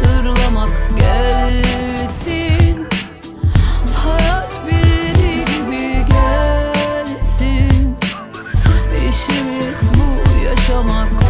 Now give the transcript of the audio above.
hatırlamak gelsin. Hayat bildiği gibi gelsin. İşimiz bu yaşamak